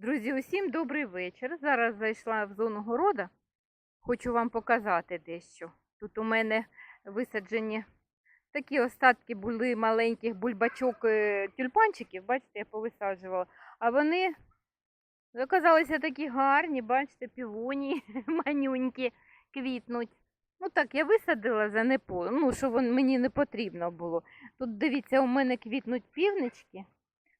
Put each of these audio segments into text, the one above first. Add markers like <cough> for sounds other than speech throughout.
Друзі, усім добрий вечір. Зараз зайшла в зону города. Хочу вам показати дещо. Тут у мене висаджені такі остатки були маленьких бульбачок е, тюльпанчиків, бачите, я повисаджувала. А вони оказалися такі гарні, бачите, півоні, <laughs> манюнькі, квітнуть. Ну так, я висадила за непо, ну, що вон, мені не потрібно було. Тут дивіться, у мене квітнуть півнички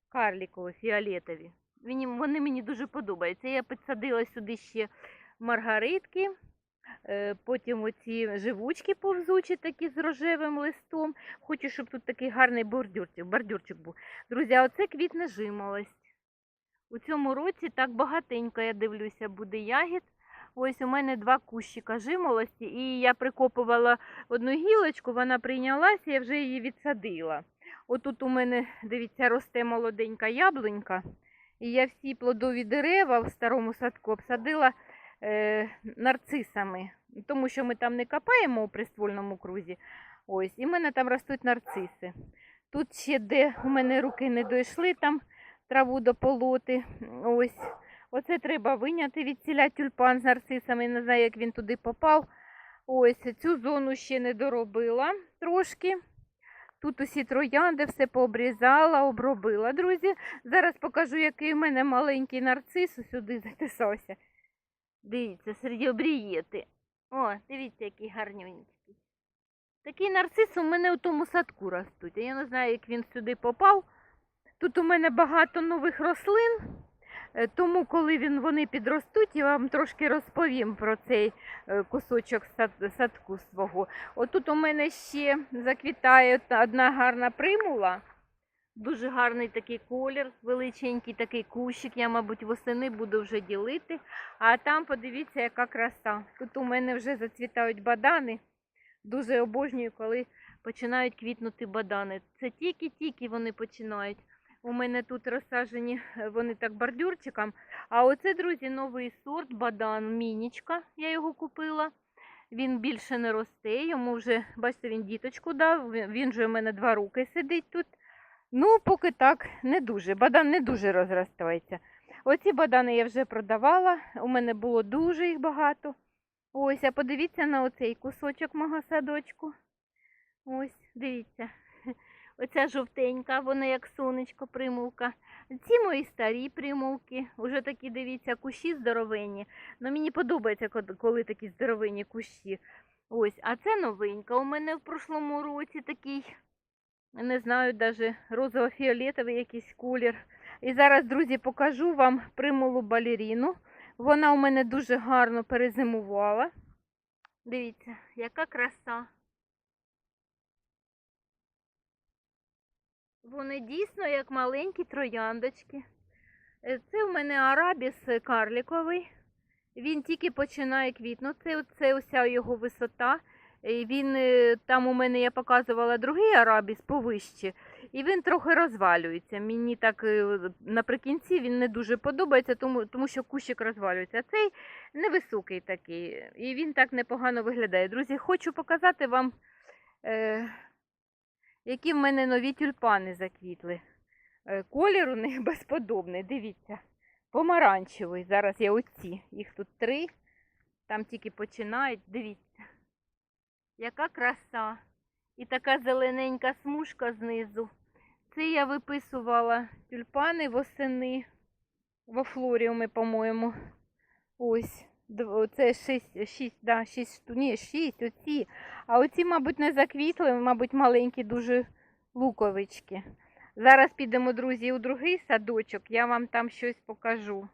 карлікові, фіолетові. Вони мені дуже подобаються. Я підсадила сюди ще маргаритки, е, потім оці живучки повзучі такі з рожевим листом. Хочу, щоб тут такий гарний бордюрчик, бордюрчик був. Друзі, оце квітне жимолость. У цьому році так багатенько, я дивлюся, буде ягід. Ось у мене два кущика жимолості, і я прикопувала одну гілочку, вона прийнялася, я вже її відсадила. Отут у мене, дивіться, росте молоденька яблунька. І я всі плодові дерева в старому садку обсадила е, нарцисами, тому що ми там не копаємо у приствольному крузі. Ось, і в мене там ростуть нарциси. Тут ще де у мене руки не дійшли, там траву дополоти. Ось. Оце треба виняти від ціля тюльпан з нарцисами. Не знаю, як він туди попав. Ось цю зону ще не доробила трошки. Тут усі троянди, все пообрізала, обробила, друзі. Зараз покажу, який в мене маленький нарцис сюди затисався. Дивіться, серед обрієти. О, дивіться, який гарнюнький. Такий нарцис у мене у тому садку ростуть. Я не знаю, як він сюди попав. Тут у мене багато нових рослин, тому коли він, вони підростуть, я вам трошки розповім про цей е, кусочок сад- садку свого. Отут у мене ще заквітає одна гарна примула. Дуже гарний такий колір, величенький такий кущик. Я, мабуть, восени буду вже ділити. А там подивіться, яка краса. Тут у мене вже зацвітають бадани. Дуже обожнюю, коли починають квітнути бадани. Це тільки-тільки вони починають. У мене тут розсаджені е, вони так бордюрчиком. А оце, друзі, новий сорт бадан мінічка. Я його купила. Він більше не росте, йому вже, бачите, він діточку дав, він вже у мене два роки сидить тут. Ну, поки так, не дуже. Бадан не дуже розростається. Оці бадани я вже продавала, у мене було дуже їх багато. Ось, а подивіться на оцей кусочок мого садочку. Ось, дивіться. Оця жовтенька, вона як сонечко, примулка. Ці мої старі примулки, вже такі, дивіться, кущі здоровенні. Ну, мені подобається, коли такі здоровенні кущі. Ось, а це новенька. У мене в прошлому році такий, не знаю, навіть розово-фіолетовий якийсь колір. І зараз, друзі, покажу вам примулу балеріну. Вона у мене дуже гарно перезимувала. Дивіться, яка краса. Вони дійсно як маленькі трояндочки. Е, Це в мене арабіс карліковий. Він тільки починає квітнути. Це уся його висота. Він е, там у мене я показувала другий арабіс повище, і він трохи розвалюється. Мені так е, наприкінці він не дуже подобається, тому, тому що кущик розвалюється. А цей невисокий такий, і він так непогано виглядає. Друзі, хочу показати вам, які в мене нові тюльпани заквітли. Колір у них безподобний, дивіться. Помаранчевий. Зараз я оці. Їх тут три. Там тільки починають. Дивіться. Яка краса. І така зелененька смужка знизу. Це я виписувала тюльпани восени во флоріумі, по-моєму. Ось. Це шість, шість, да, шість, шту- ні, шість, оці. А оці, мабуть, не заквітли, мабуть, маленькі дуже луковички. Зараз підемо, друзі, у другий садочок, я вам там щось покажу.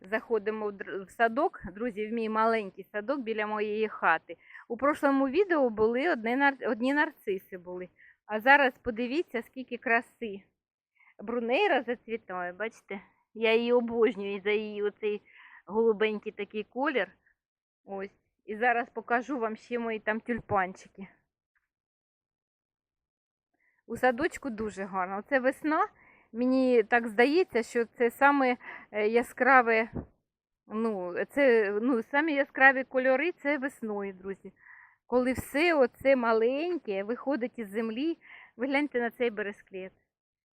Заходимо в садок, друзі, в мій маленький садок біля моєї хати. У прошлому відео були одні нарциси були. А зараз подивіться, скільки краси. Брунейра зацвітає, бачите? Я її обожнюю за її оцей голубенький такий колір. Ось. І зараз покажу вам ще мої там тюльпанчики. У садочку дуже гарно. Оце весна. Мені так здається, що це саме е, яскраве, ну, це ну, самі яскраві кольори це весною, друзі. Коли все оце маленьке виходить із землі, ви гляньте на цей бересклет.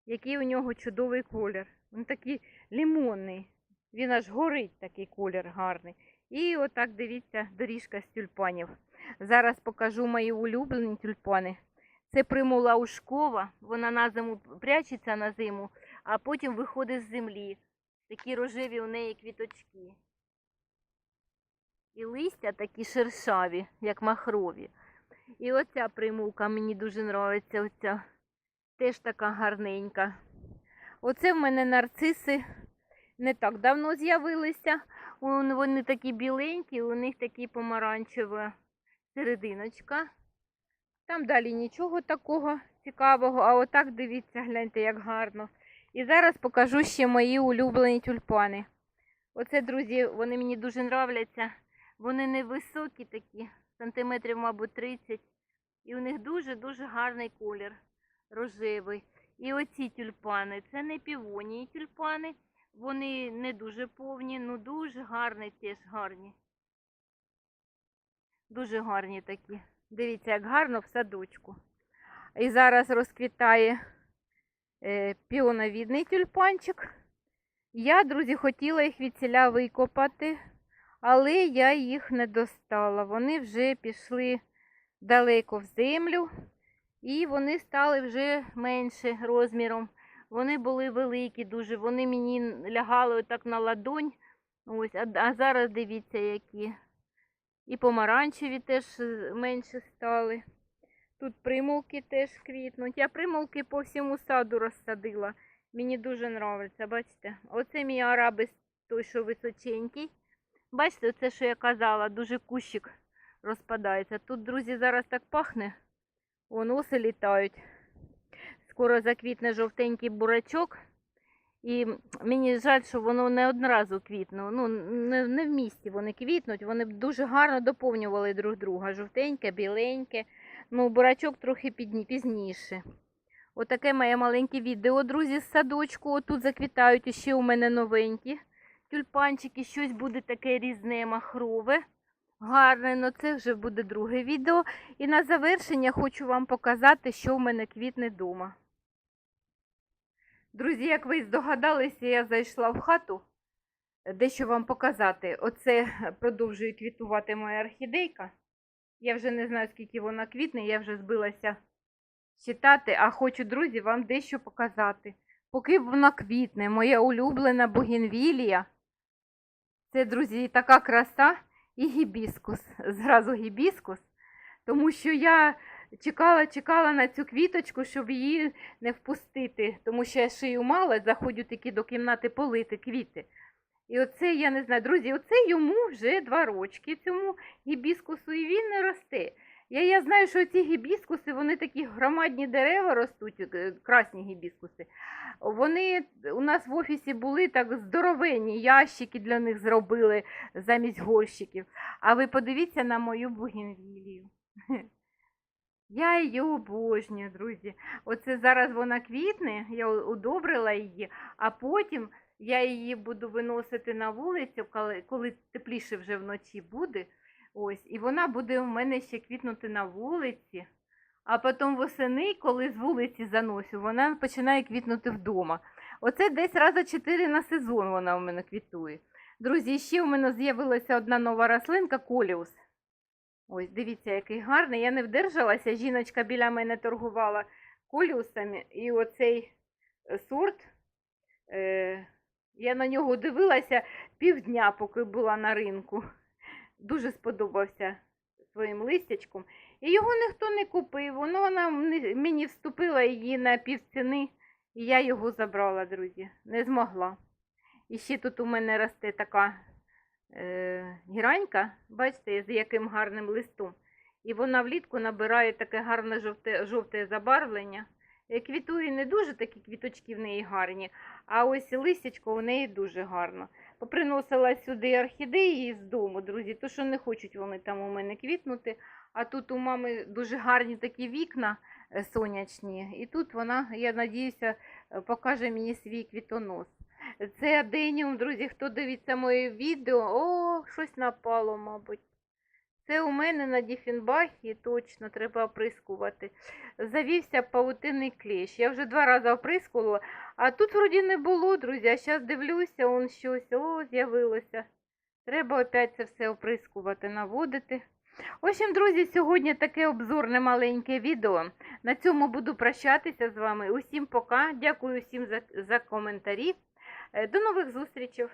Який у нього чудовий колір. Він такий лимонний. Він аж горить такий колір гарний. І отак дивіться, доріжка з тюльпанів. Зараз покажу мої улюблені тюльпани. Це примула ушкова, вона на зиму прячеться на зиму, а потім виходить з землі. Такі рожеві у неї квіточки. І листя такі шершаві, як махрові. І оця примулка мені дуже подобається. Оця теж така гарненька. Оце в мене нарциси не так давно з'явилися. Вони такі біленькі, у них такі помаранчева серединочка. Там далі нічого такого цікавого, а отак дивіться, гляньте, як гарно. І зараз покажу ще мої улюблені тюльпани. Оце, друзі, вони мені дуже нравляться. Вони невисокі такі, сантиметрів, мабуть, 30. І у них дуже-дуже гарний колір рожевий. І оці тюльпани, це не півонії тюльпани. Вони не дуже повні, ну дуже гарні теж гарні. Дуже гарні такі. Дивіться, як гарно в садочку. І зараз розквітає е, піоновідний тюльпанчик. Я, друзі, хотіла їх від ціля викопати, але я їх не достала. Вони вже пішли далеко в землю, і вони стали вже менше розміром. Вони були великі дуже, вони мені лягали отак на ладонь. Ось, а, зараз дивіться, які. І помаранчеві теж е, менше стали. Тут примулки теж квітнуть. Я примулки по всьому саду розсадила. Мені дуже подобається, бачите? Оце мій арабис, той, що височенький. Бачите, це, що я казала, дуже кущик розпадається. Тут, друзі, зараз так пахне. Вон оси літають. Скоро заквітне жовтенький бурачок. І мені жаль, що воно не одразу квітне. Ну, не, не в місті вони квітнуть, вони дуже гарно доповнювали друг друга. Жовтеньке, біленьке. Ну, бурачок трохи підні, пізніше. Отаке моє маленьке відео, друзі, з садочку. Отут заквітають іще у мене новенькі тюльпанчики, щось буде таке різне махрове. Гарне, ну це вже буде друге відео. І на завершення хочу вам показати, що в мене квітне вдома. Друзі, як ви здогадалися, я зайшла в хату дещо вам показати. Оце продовжує квітувати моя орхідейка. Я вже не знаю, скільки вона квітне, я вже збилася читати, а хочу, друзі, вам дещо показати. Поки вона квітне, моя улюблена бугенвілія. Це, друзі, така краса і гібіскус. Зразу гібіскус. Тому що я чекала, чекала на цю квіточку, щоб її не впустити. Тому що я шию мала, заходжу таки до кімнати полити квіти. І оце, я не знаю, друзі, оце йому вже два рочки, цьому гібіскусу, і він не росте. Я, я знаю, що ці гібіскуси, вони такі громадні дерева ростуть, е, красні гібіскуси. Вони у нас в офісі були так здоровенні, ящики для них зробили замість горщиків. А ви подивіться на мою бугенвілію. <laughs> Я її обожнюю, друзі. Оце зараз вона квітне, я удобрила її, а потім я її буду виносити на вулицю, коли, коли тепліше вже вночі буде. Ось, і вона буде у мене ще квітнути на вулиці. А потім восени, коли з вулиці заносю, вона починає квітнути вдома. Оце десь раза чотири на сезон вона у мене квітує. Друзі, ще у мене з'явилася одна нова рослинка коліус. Ось, дивіться, який гарний. Я не вдержалася. Жіночка біля мене торгувала коліусами. І оцей е, сорт, е, я на нього дивилася півдня, поки була на ринку. Дуже сподобався своїм листячком. І його ніхто не купив. Воно вона мені- вступила її на півціни, і я його забрала, друзі. Не змогла. І ще тут у мене росте така гіранька, бачите, з яким гарним листом. І вона влітку набирає таке гарне жовте, жовте забарвлення. Е, Квітує не дуже такі квіточки в неї гарні, а ось листячко у неї дуже гарно. Поприносила сюди орхідеї з дому, друзі, то що не хочуть вони там у мене квітнути. А тут у мами дуже гарні такі вікна е, сонячні. І тут вона, я надіюся, е, покаже мені свій квітонос. Це аденіум, друзі, хто дивиться моє відео, о, щось напало, мабуть. Це у мене на Діфенбахі точно треба оприскувати. Завівся паутинний клещ. Я вже два рази оприскувала, а тут вроді не було, друзі. А зараз дивлюся, он щось, о, з'явилося. Треба опять це все оприскувати, наводити. В общем, друзі, сьогодні таке обзорне маленьке відео. На цьому буду прощатися з вами. Усім пока. Дякую всім за, за коментарі. Е, До нових зустрічей.